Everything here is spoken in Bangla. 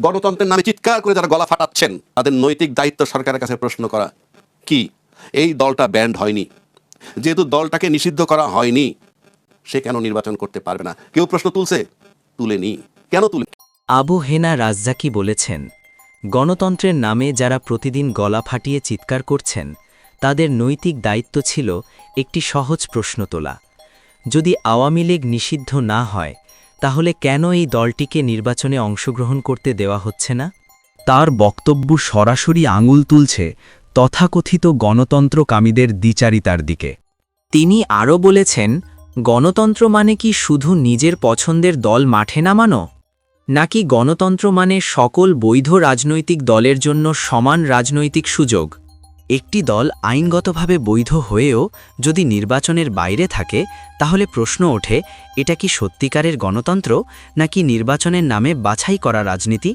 গণতন্ত্রের নামে চিৎকার করে যারা গলা ফাটাচ্ছেন, তাদের নৈতিক দায়িত্ব সরকারের কাছে প্রশ্ন করা, কি? এই দলটা ব্যান্ড হয়নি। যেহেতু দলটাকে নিষিদ্ধ করা হয়নি, সে কেন নির্বাচন করতে পারবে না? কেউ প্রশ্ন তুলছে? তুলেনি। কেন তুলে? আবু হেনা রাজ্জাকি বলেছেন, গণতন্ত্রের নামে যারা প্রতিদিন গলা ফাটিয়ে চিৎকার করছেন, তাদের নৈতিক দায়িত্ব ছিল একটি সহজ প্রশ্ন তোলা। যদি আওয়ামী লীগ নিষিদ্ধ না হয় তাহলে কেন এই দলটিকে নির্বাচনে অংশগ্রহণ করতে দেওয়া হচ্ছে না? তার বক্তব্য সরাসরি আঙুল তুলছে তথাকথিত গণতন্ত্রকামীদের দ্বিচারিতার দিকে। তিনি আরও বলেছেন, গণতন্ত্র মানে কি শুধু নিজের পছন্দের দল মাঠে নামানো? নাকি গণতন্ত্র মানে সকল বৈধ রাজনৈতিক দলের জন্য সমান রাজনৈতিক সুযোগ? একটি দল আইনগতভাবে বৈধ হয়েও যদি নির্বাচনের বাইরে থাকে, তাহলে প্রশ্ন ওঠে, এটা কি সত্যিকারের গণতন্ত্র নাকি নির্বাচনের নামে বাছাই করা রাজনীতি?